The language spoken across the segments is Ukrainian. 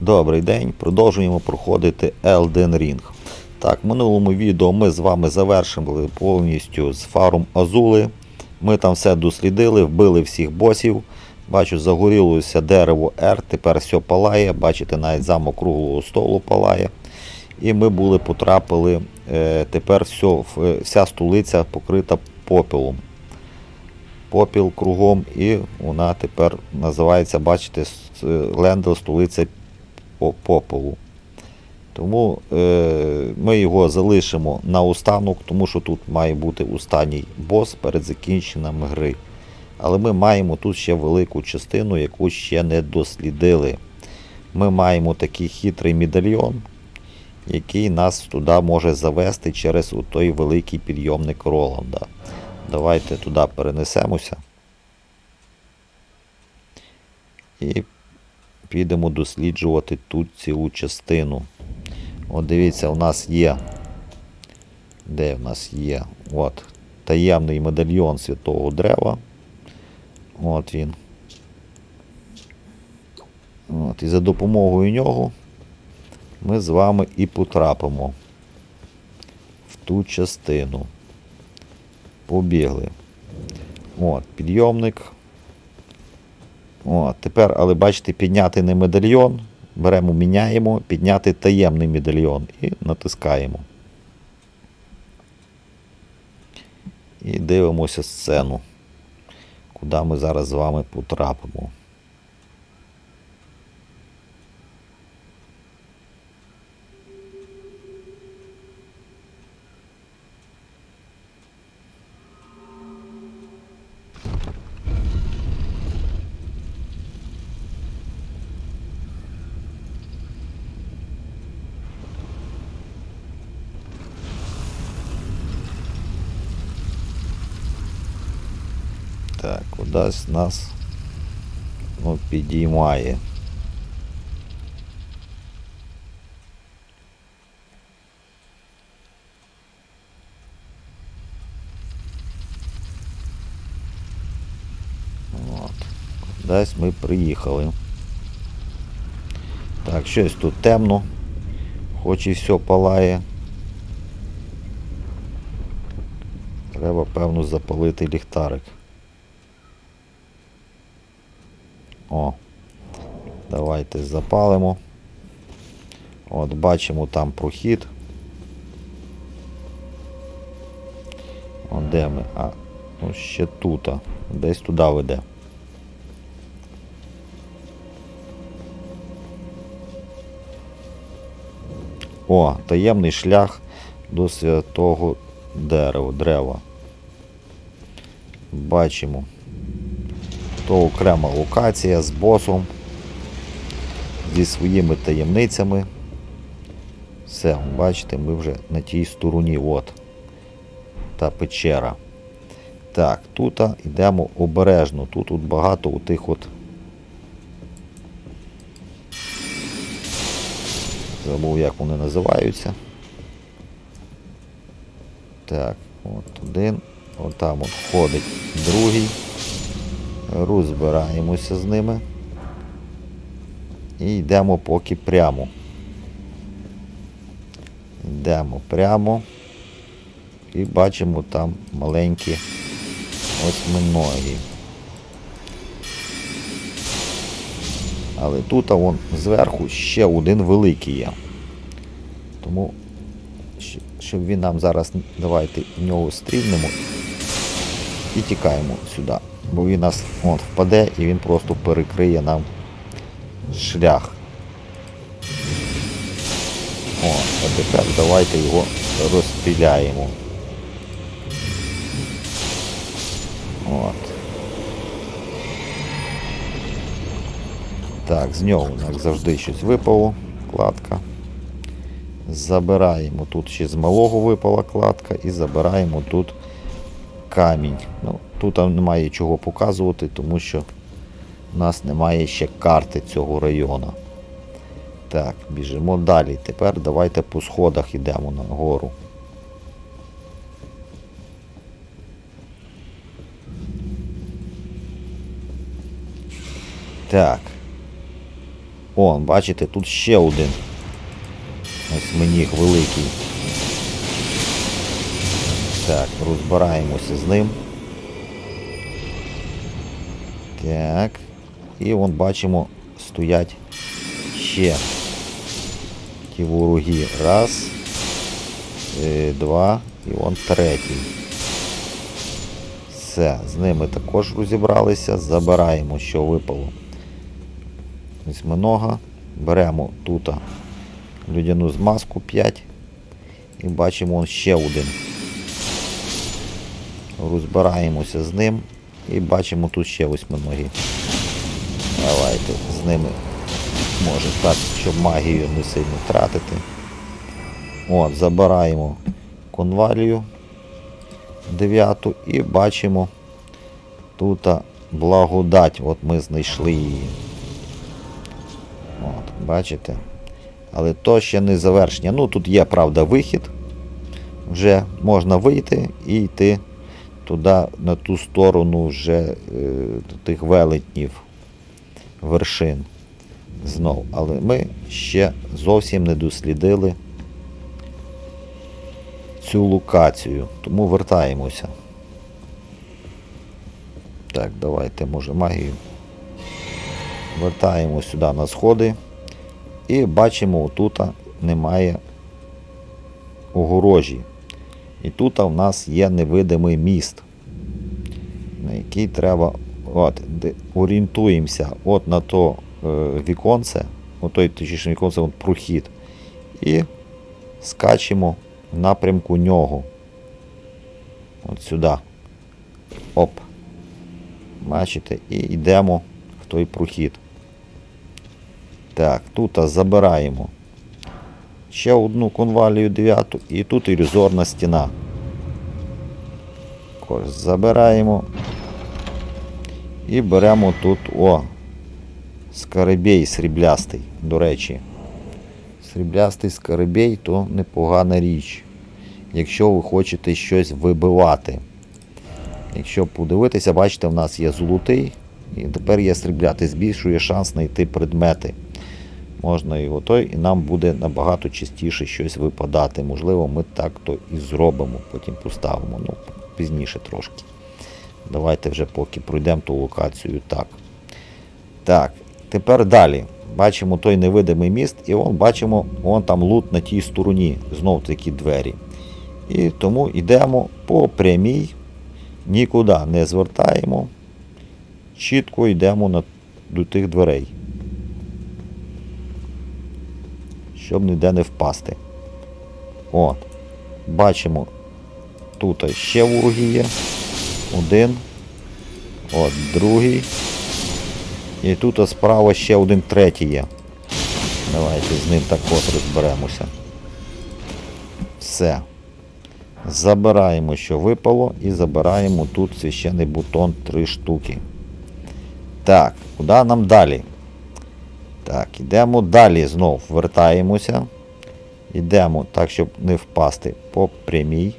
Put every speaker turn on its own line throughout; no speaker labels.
Добрий день, продовжуємо проходити Elden Ring. Так, в минулому відео ми з вами завершили повністю з фарум Азули. Ми там все дослідили, вбили всіх босів. Бачу, загорілося дерево R, тепер все палає. Бачите, навіть замок круглого столу палає. І ми були потрапили, е, тепер все, вся столиця покрита попелом. Попіл кругом, і вона тепер називається, бачите, с- Лендел столиця попелу. Тому е, ми його залишимо на останок, тому що тут має бути останній бос перед закінченням гри. Але ми маємо тут ще велику частину, яку ще не дослідили. Ми маємо такий хитрий медальйон, який нас туди може завести через той великий підйомник Роланда. Давайте туди перенесемося. І підемо досліджувати тут цілу частину. От дивіться, у нас є. Де в нас є? От. Таємний медальйон святого дерева. От він. От, і за допомогою нього ми з вами і потрапимо в ту частину. Побігли. От, підйомник. От, тепер, але бачите, підняти не медальйон. Беремо, міняємо, підняти таємний медальйон і натискаємо. І дивимося сцену, куди ми зараз з вами потрапимо. Так, нас ну, підіймає. От. Кудись ми приїхали. Так, щось тут темно, хоч і все палає. Треба, певно, запалити ліхтарик. О, давайте запалимо. От, бачимо там прохід. О, де ми? А, ну ще тут. Десь туди веде. О, таємний шлях до святого дерева, дерева. Бачимо. То окрема локація з босом, зі своїми таємницями. Все, бачите, ми вже на тій стороні. От. Та печера. Так, тут йдемо обережно. Тут, тут багато у тих от. Забув, як вони називаються. Так, от один. Отам от ходить другий. Розбираємося з ними. І йдемо поки прямо. Йдемо прямо. І бачимо там маленькі осьминоги. Але тут а вон зверху ще один великий є. Тому, щоб він нам зараз, давайте в нього стрільнемо і тікаємо сюди. Бо він нас от, впаде і він просто перекриє нам шлях. О, а тепер давайте його розстріляємо. От. Так, з нього, як завжди, щось випало. Кладка. Забираємо тут ще з малого випала кладка і забираємо тут камінь. Ну, тут немає чого показувати, тому що у нас немає ще карти цього району. Так, біжимо далі. Тепер давайте по сходах йдемо нагору. Так. О, бачите, тут ще один. Ось мені великий. Так, розбираємося з ним. Так. І вон бачимо, стоять ще ті вороги. Раз, е, два і вон третій. Все, з ними також розібралися. Забираємо, що випало. Восьминога. Беремо тут людяну змазку 5. І бачимо он ще один. Розбираємося з ним. І бачимо тут ще восьминогі. Давайте з ними може так, щоб магію не сильно тратити. От, забираємо конвалію 9 і бачимо тут благодать. От ми знайшли її. От, бачите? Але то ще не завершення. Ну, тут є, правда, вихід. Вже можна вийти і йти туди, на ту сторону вже е, тих велетнів вершин. Знов. Але ми ще зовсім не дослідили цю локацію. Тому вертаємося. Так, давайте, може, магію. Вертаємо сюди на сходи. І бачимо, отут немає огорожі. І тут в нас є невидимий міст, на який треба от, де, орієнтуємося от на то е, віконце, той точніше віконце, от прохід. І скачемо в напрямку нього. От сюди. Оп. Бачите, і йдемо в той прохід. Так, тут забираємо ще одну конвалію 9 і тут ілюзорна стіна. Забираємо і беремо тут о, скарибей сріблястий, до речі. Сріблястий скарибей то непогана річ. Якщо ви хочете щось вибивати. Якщо подивитися, бачите, в нас є золотий, і тепер є срібляти, збільшує шанс знайти предмети. Можна його той, і нам буде набагато частіше щось випадати. Можливо, ми так то і зробимо, потім поставимо. Ну, пізніше трошки. Давайте вже поки пройдемо ту локацію так. Так, тепер далі. Бачимо той невидимий міст, і вон бачимо, вон там лут на тій стороні. Знов такі двері. І тому йдемо по прямій, нікуди не звертаємо. Чітко йдемо на, до тих дверей. Щоб ніде не впасти. От. Бачимо, тут ще вороги є. Один. От, другий. І тут справа ще один третій є. Давайте з ним також розберемося. Все. Забираємо, що випало, і забираємо тут священний бутон 3 штуки. Так, куди нам далі? Так, йдемо далі знов. Вертаємося. Йдемо так, щоб не впасти по прямій.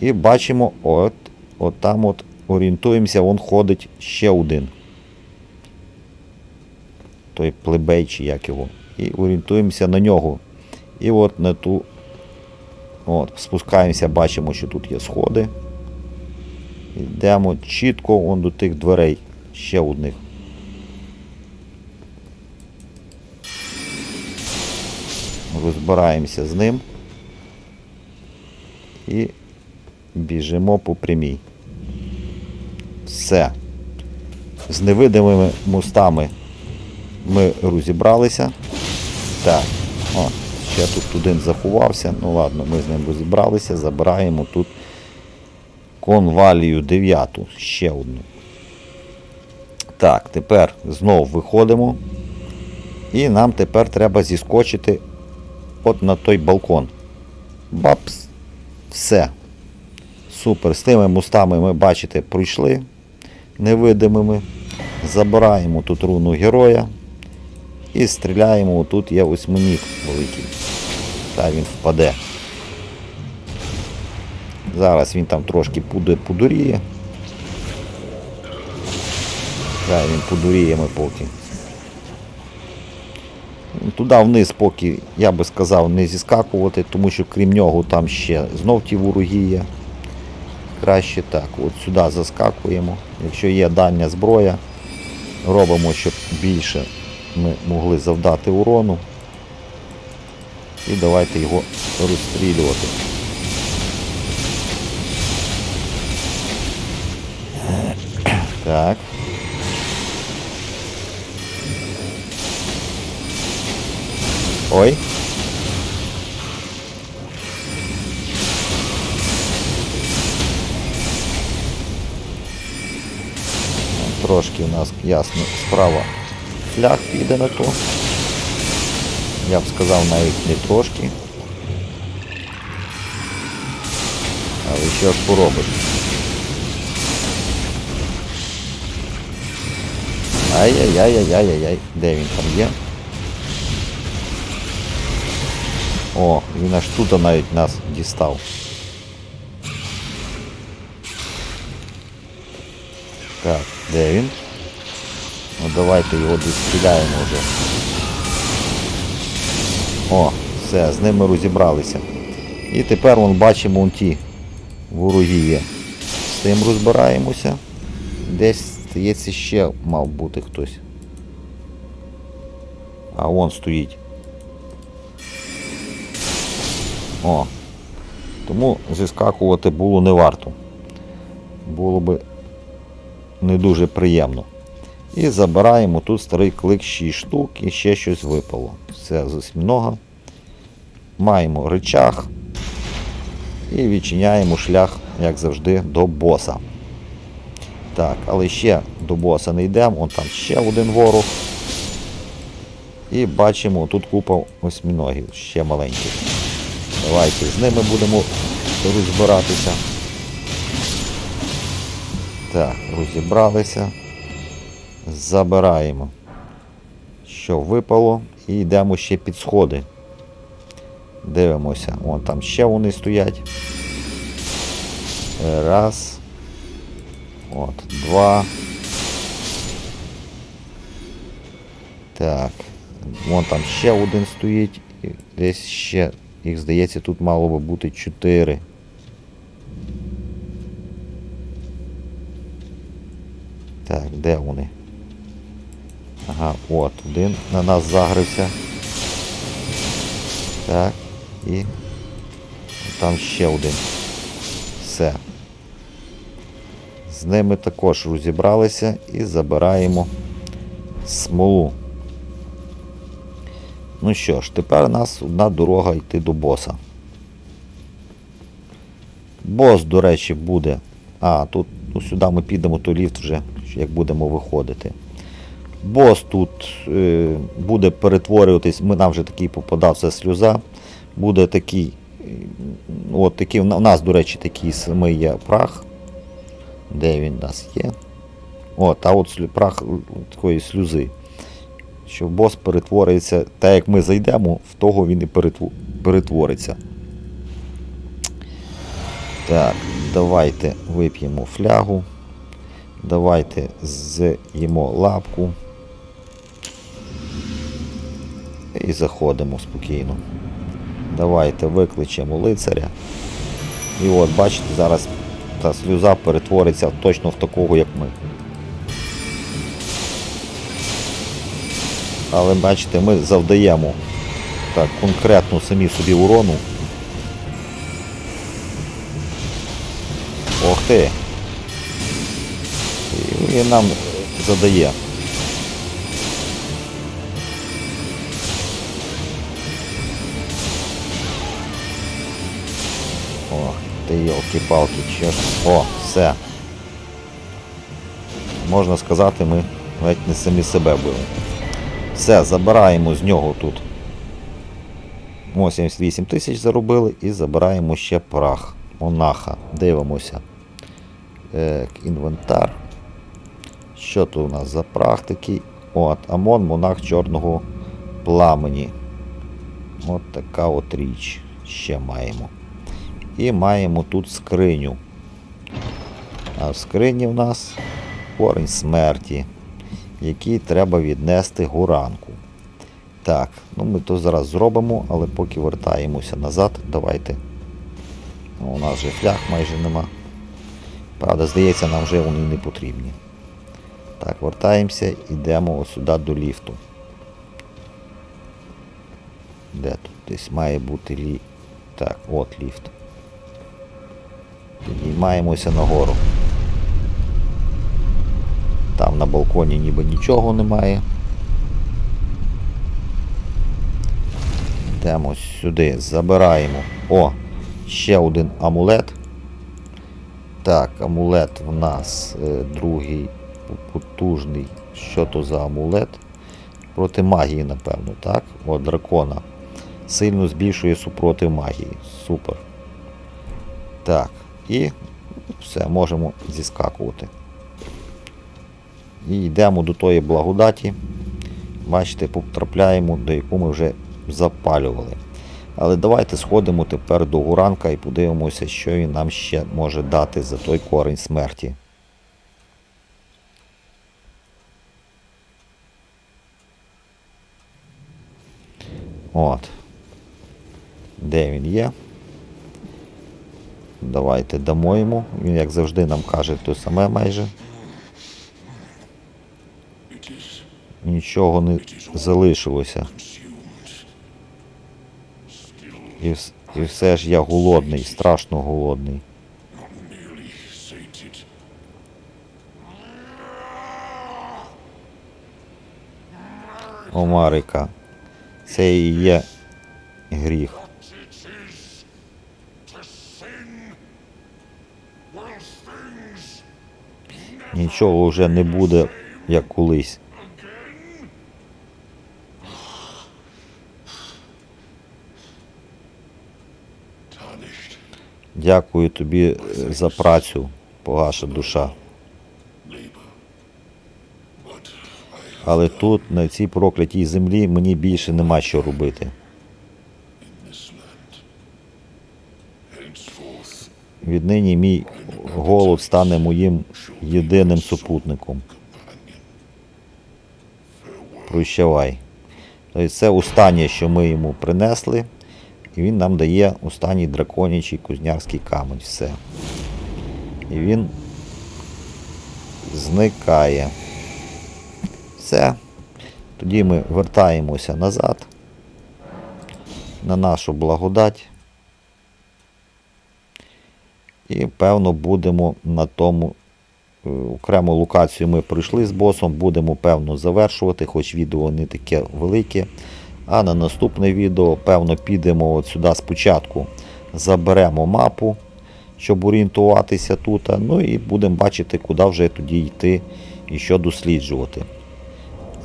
І бачимо, от, от там от орієнтуємося, вон ходить ще один. Той плебей чи як його. І орієнтуємося на нього. І от на ту. От, спускаємося, бачимо, що тут є сходи. Йдемо чітко вон до тих дверей. Ще одних. Розбираємося з ним. І біжимо по прямій. Все. З невидимими мостами ми розібралися. Так, о, ще тут один заховався. Ну ладно, ми з ним розібралися, забираємо тут конвалію 9, ще одну. Так, тепер знову виходимо. І нам тепер треба зіскочити от на той балкон. Бапс. Все. Супер. З тими мостами ми, бачите, пройшли невидимими. Забираємо тут руну героя. І стріляємо, тут є восьминіг великий. Та він впаде. Зараз він там трошки подуріє. Хай він подуріє ми поки. Туди вниз поки, я би сказав, не зіскакувати, тому що крім нього там ще знов ті вороги є. Краще так, от сюди заскакуємо. Якщо є дальня зброя, робимо, щоб більше ми могли завдати урону. І давайте його розстрілювати. Так. Ой. Трошки у нас ясно справа шлях піде на то. Я б сказав навіть не трошки. Але що ж поробиш? Ай-яй-яй-яй-яй-яй. Де він там є? О, він аж тут навіть нас дістав. Так, Де він? Ну давайте його достріляємо вже. О, все, з ними розібралися. І тепер вон бачимо вон ті вороги є. З цим розбираємося. Десь, здається, ще мав бути хтось. А вон стоїть. О. Тому зіскакувати було не варто. Було би не дуже приємно. І забираємо тут старий клик 6 штук і ще щось випало. Все з осьмінога. Маємо речах і відчиняємо шлях, як завжди, до боса. Так, але ще до боса не йдемо, он там ще один ворог. І бачимо, тут купа осьміногів, ще маленьких. Давайте з ними будемо розбиратися. Так, розібралися. Забираємо, що випало, і йдемо ще під сходи. Дивимося, вон там ще вони стоять. Раз. От, два. Так. Вон там ще один стоїть. Десь ще, їх здається, тут мало би бути чотири. Так, де вони? Ага, от, один на нас загрився. Так, і там ще один. Все. З ними також розібралися і забираємо смолу. Ну що ж, тепер у нас одна дорога йти до боса. Бос, до речі, буде. А, тут ну, сюди ми підемо, то ліфт вже, як будемо виходити. Бос тут е, буде перетворюватись, нам вже такий попадався сльоза. Буде такий. е, От такий, у нас, до речі, такий самий є прах. Де він у нас є? От, а от прах такої сльози. Що бос перетворюється, так як ми зайдемо, в того він і перетвориться. Так, давайте вип'ємо флягу. Давайте з'їмо лапку. І заходимо спокійно. Давайте викличемо лицаря. І от, бачите, зараз та сльоза перетвориться точно в такого, як ми. Але бачите, ми завдаємо так конкретно самі собі урону. Ох ти! І нам задає. О, ти йолки-палки, що ж. О, все. Можна сказати, ми навіть не самі себе били. Все, забираємо з нього тут. 88 тисяч заробили і забираємо ще прах. Монаха. Дивимося. Е, інвентар. Що тут у нас за прах такий? От, Амон, монах чорного пламені. От така от річ. Ще маємо. І маємо тут скриню. А в скрині в нас корінь смерті. який треба віднести гуранку. Так, ну ми то зараз зробимо, але поки вертаємося назад, давайте. У нас вже фляг майже нема. Правда, здається, нам вже вони не потрібні. Так, вертаємося, йдемо ось сюди до ліфту. Де тут? Десь має бути лі... Так, от ліфт. Підіймаємося нагору. Там на балконі ніби нічого немає. Йдемо сюди, забираємо. О, ще один амулет. Так, амулет в нас е, другий потужний. Що то за амулет? Проти магії, напевно, так? О, дракона. Сильно збільшує супротив магії. Супер. Так, і все, можемо зіскакувати. І йдемо до тої благодаті. Бачите, потрапляємо, до яку ми вже запалювали. Але давайте сходимо тепер до Гуранка і подивимося, що він нам ще може дати за той корень смерті. От. Де він є? Давайте дамо йому. Він, як завжди, нам каже те саме майже. Нічого не залишилося. І, і все ж я голодний, страшно голодний. Омарика. Це і є гріх. Нічого вже не буде, як колись. Дякую тобі за працю, погаса душа. Але тут, на цій проклятій землі, мені більше нема що робити. Віднині мій голод стане моїм єдиним супутником. Прощавай. Тобто це останнє, що ми йому принесли, і він нам дає останній драконячий кузнярський камінь. Все. І він зникає. Все. Тоді ми вертаємося назад на нашу благодать. І певно будемо на тому е, окрему локацію ми пройшли з босом, будемо певно завершувати, хоч відео не таке велике. А на наступне відео, певно, підемо от сюди спочатку, заберемо мапу, щоб орієнтуватися тут. Ну і будемо бачити, куди вже тоді йти і що досліджувати.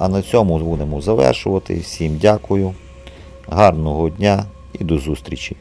А на цьому будемо завершувати. Всім дякую, гарного дня і до зустрічі!